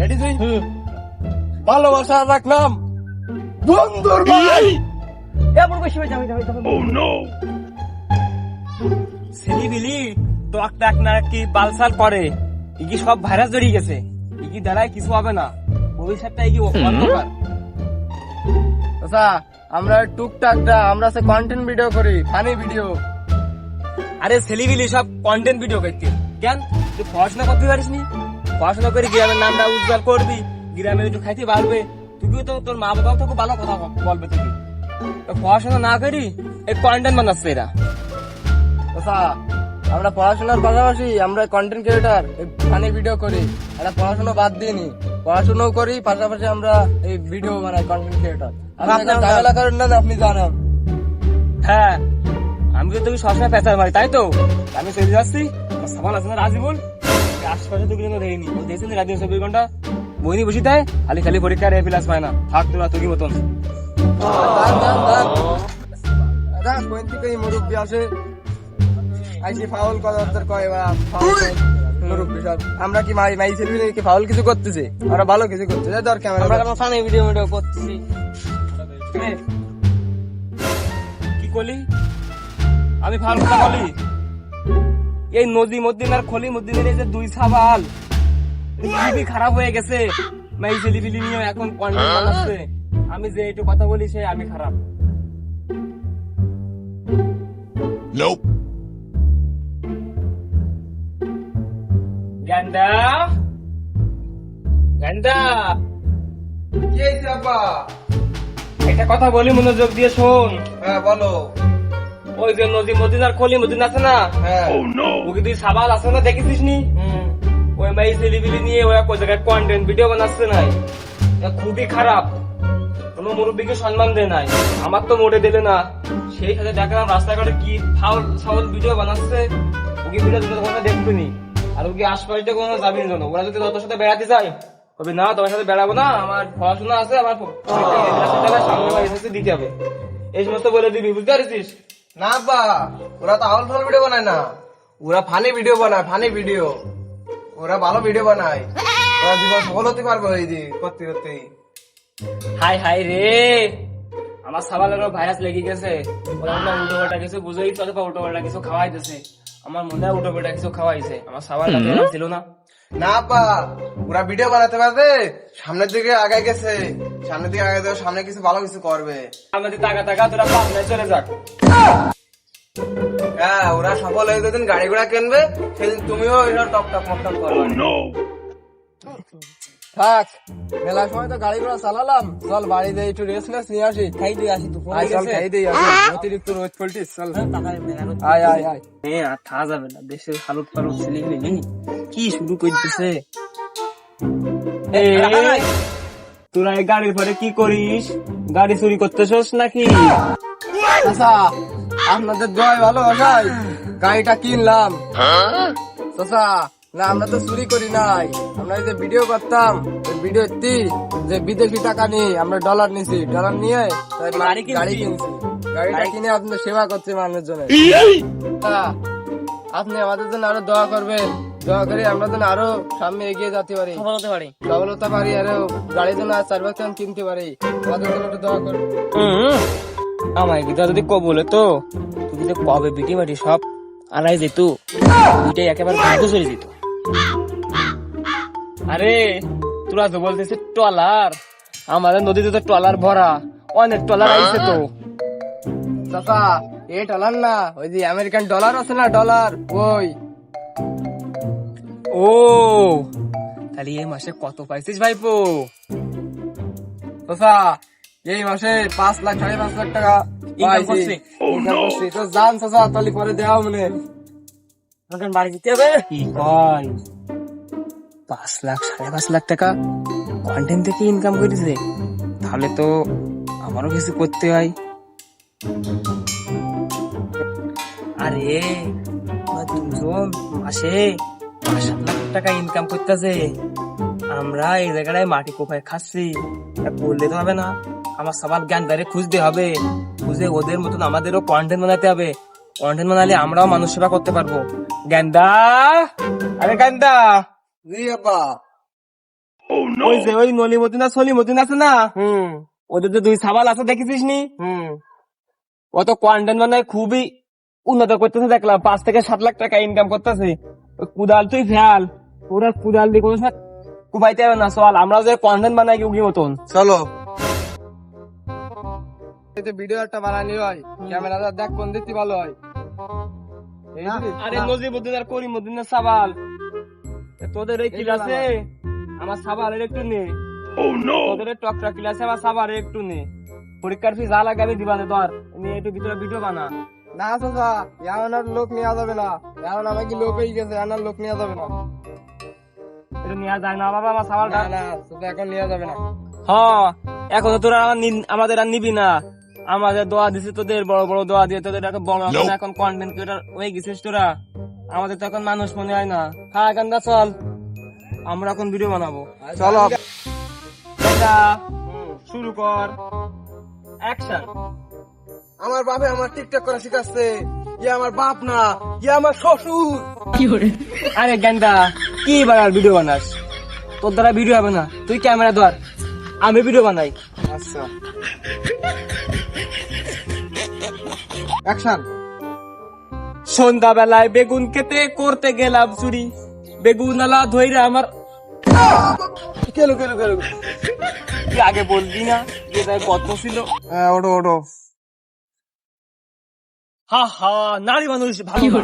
Ready তুই ভালোবাসা রাখলাম। বন্ধুর ভাই এমন বেশি হয়ে যাবে যাবে যাবে ছেলিবিলি টক টাক না কি বালসাল করে? ইকি সব ভাইরাস জড়িয়ে গেছে? ইকি দ্বারাই কিছু হবে না। ভবিষ্যৎটা ইকি অন্ধকার। আচ্ছা আমরা টুকটাকটা আমরা সে কন্টেন্ট ভিডিও করি ফানি ভিডিও আরে ছেলিবিলি সব কন্টেন্ট ভিডিও করতে। কেন? তুই পড়াশোনা করতে পারিস নি পড়াশোনা করে গ্রামের নামটা উজ্জ্বল করবি গ্রামে একটু খাইতে পারবে। তুই তো তোর মা বাবাও তোকে ভালো কথা বলবে তুই তো পড়াশোনা না করি এই কন্টেন্ট বানাচ্ছে এরা। আমরা পড়াশোনার পাশাপাশি আমরা কন্টেন্ট ক্রিয়েটার ফানি ভিডিও করি। আমরা পড়াশোনা বাদ দিইনি। পড়াশোনাও করি পাশাপাশি আমরা এই ভিডিও বানাই কন্টেন্ট ক্রিয়েটার আপনি আপনার- ঝামেলা করেন না আপনি জানেন। হ্যাঁ আমি তো তুমি সবসময় পেঁচার মারি তাই তো? আমি চলে যাচ্ছি আমার সামান আছে না রাজিবুল? আশপাশে তো কিন্তু দেয়নি দেখছেন রাত দিন চব্বিশ ঘণ্টা বইনি বসি দেয় খালি খালি পরীক্ষার এ প্লাস পায় না। থাক তোরা তুই মতন। মুরব্বী আসে। আইসি ফাউল কথা কয় বা ফাউল। মুরব্বী সব। আমরা কি মাই মাই ছেলে কি ফাউল কিছু করতেছি? আমরা ভালো কিছু করতেছি। ক্যামেরা আমরা কেমন ফানি ভিডিও ভিডিও করতেছি। কি করলি আমি ফাল কথা বলি। এই নদী মদ্দিন আর খলি মদ্দিনের এই যে দুই সাবাল খুবই খারাপ হয়ে গেছে। মাই নিয়ে এখন কন্টেন্ট বানাচ্ছে আমি যে একটু কথা বলি সে আমি খারাপ. গান্ডা গান্ডা কি একটা কথা বলি মনোযোগ দিয়ে শোন। হ্যাঁ বলো। ওই যে নদী মদিন আর খলি মদিন আছে না? হ্যাঁ। ওকে তুই সাবাল আছে না দেখেছিস নি? ওই মাই ছেলিবিলি নিয়ে ওরা কোন জায়গায় কন্টেন্ট ভিডিও বানাচ্ছে নাই। খুবই খারাপ। কোনো মুরব্বীকে সম্মান দেয় নাই। আমার তো মোটে দিলে না। সেই সাথে দেখলাম রাস্তাঘাটে কি ফাউল ফাউল ভিডিও বানাচ্ছে। ওকে ভিডিও তোদের কোনো দেখবি নি। আর ওকে আশপাশে কোনো যাবি না ওরা যদি তোর সাথে বেড়াতে যায় কবি না তোমার সাথে বেড়াবো না। আমার পড়াশোনা আছে আমার সামনে দিতে হবে। এই সমস্ত বলে দিবি বুঝতে পারছিস? না আব্বা ওরা তো আউল ফাউল ভিডিও বানায় না। ওরা ফানি ভিডিও বানায় ফানি ভিডিও ওরা ভালো ভিডিও বানায়। ওরা জীবন সফল হতে পারবে এই যে করতে করতেই হাই হাই রে। আমার সাবালেরও ভাইরাস লেগে গেছে। ওরা মনে হয় উল্টো পাল্টা কিছু বুঝেই তো উল্টো পাল্টা কিছু খাওয়াইতেছে আমার মনে হয় উল্টো পাল্টা কিছু খাওয়াইছে। আমার সাবাল ছিল না। না আব্বা ওরা ভিডিও বানাতে পারবে? সামনের দিকে আগে গেছে। সামনের দিকে আগে দেবে সামনে কিছু ভালো কিছু করবে। সামনের দিকে তাকা তাকা তোরা পাবনায় চলে যাক। হ্যাঁ ওরা সফল হয়ে যেদিন গাড়ি ঘোড়া কিনবে সেদিন তুমিও এসব টপ টপ মপ টপ করবে থাক মেলা সময় তো গাড়ি ঘোড়া চালালাম। চল বাড়িতে একটু রেস্ট নেস নিয়ে আসি। খাই দিয়ে আসি তো আয় চল খাই দিই আসি। অতিরিক্ত রোদ চল। আয় আয় আয়। হ্যাঁ আর খাওয়া যাবে না। দেশের হালুত ছেলে গেলি কি শুরু করতেছে? তোরা এই গাড়ির পরে কি করিস? গাড়ি চুরি করতেছস নাকি? চাচা আপনাদের জয় ভালো ভাই গাড়িটা কিনলাম। চাচা না আমরা তো চুরি করি নাই। আমরা যে ভিডিও করতাম ভিডিও যে বিদেশি টাকা নিয়ে আমরা ডলার নিছি। ডলার নিয়ে গাড়ি কিনছি। গাড়িটা কিনে আপনাদের সেবা করছে মানুষের জন্য আপনি আমাদের জন্য আরও দোয়া করবেন। দোয়া করে আমরা যেন আরও সামনে এগিয়ে যেতে পারি। সফল হতে পারি। সফলতা পারি আরও গাড়ির জন্য আর চার বছর কিনতে পারি। আমাদের জন্য একটু দোয়া করবেন। আমায় গীতা যদি কবলে তো তুই যদি কবে বিটি বাটি সব আলাই যেত দুইটাই একেবারে ভাগ্য চলে যেত। আরে তোরা তো বলতেছিস ট্রলার আমাদের নদীতে তো ট্রলার ভরা অনেক ট্রলার আইছে তো। চাচা এ ডলার না ওই যে আমেরিকান ডলার আছে না ডলার ওই। ও তাহলে এই মাসে কত পাইছিস ভাইপো? চাচা এই মাসে পাঁচ লাখ সাড়ে পাঁচ লাখ টাকা পাইছি। Income তো যান চাচা তাহলে পরে দেওয়া মনে বাড়ি যেতে হবে। কি কয়? পাঁচ লাখ, সাড়ে পাঁচ লাখ টাকা কন্টেন্ট থেকে ইনকাম করেছে, তাহলে তো আমারও কিছু করতে হয়। আরে দুজন মাসে পাঁচ সাত লাখ টাকা ইনকাম করতেছে। আমরা এই জায়গাটায় মাটি কোপায় খাচ্ছি। করলে তো হবে না, আমার সবার জ্ঞান দ্বারে খুঁজতে হবে। খুঁজে ওদের মতন আমাদেরও কন্টেন্ট বানাতে হবে। কন্টেন্ট বানালে আমরাও মানুষ সেবা করতে পারব। গেন্দা! আরে গেন্দা! জি আব্বা ওই যে ওই নলিমতিন আর সলিমতিন আছে না? হুম। ওদের যে দুই সাবাল আছে দেখেছিস নি? হুম। অত কন্টেন্ট মানে খুবই উন্নত করতেছে দেখলাম। পাঁচ থেকে সাত লাখ টাকা ইনকাম করতেছে। কুদাল তুই ফেল। ওরা কুদাল দিয়ে কোনো কুবাইতে হবে না চল। আমরা যে কন্টেন্ট বানাই উগি মতন। চলো। এতে ভিডিও একটা বানানি হয় ক্যামেরাটা দেখ কোন দিকটি ভালো হয়। আরে নজিবুদ্দিন আর করিমুদ্দিনের সাবাল। তোদের এই কিল আছে আমার সাবালের একটু নে। তোদের টকটক কিল আছে আমার একটু নে। পরীক্ষার ফি যা লাগাবে দিবানে ধর। নিয়ে একটু ভিতরে ভিডিও বানা। না চাচা আর লোক নেওয়া যাবে না। আমাকে লোক হয়ে গেছে আর লোক নেওয়া যাবে না। এটা নেওয়া যায় না বাবা আমার না এখন নেওয়া যাবে না। হ্যাঁ এখন তো তোরা আমার আমাদের আর নিবি না। আমাদের দোয়া দিছে তোদের বড় বড় দোয়া দিয়ে তোদের এখন বড় এখন এখন কন্টেন্ট ক্রিয়েটার হয়ে গেছিস তোরা। আমাদের তো এখন মানুষ মনে হয় না। হ্যাঁ এখন দা চল। আমরা এখন ভিডিও বানাবো। চলো। শুরু কর। অ্যাকশন আমার বাপে আমার টিকটক করা শিখাচ্ছে। ইয়ে আমার বাপ না ইয়ে আমার শ্বশুর। কি করে? আরে গেন্দা কি বানার ভিডিও বানাস? তোর দ্বারা ভিডিও হবে না। তুই ক্যামেরা ধর। আমি ভিডিও বানাই। আচ্ছা। অ্যাকশন সন্ধ্যাবেলায় বেগুন খেতে করতে গেলাম চুরি। বেগুন আলা ধইরা আমার কেলো কেলো কেলো। তুই আগে বলবি না যে তাই কত ছিল। হ্যাঁ ওটো ওটো হা হা নারী মানুষ ভালো।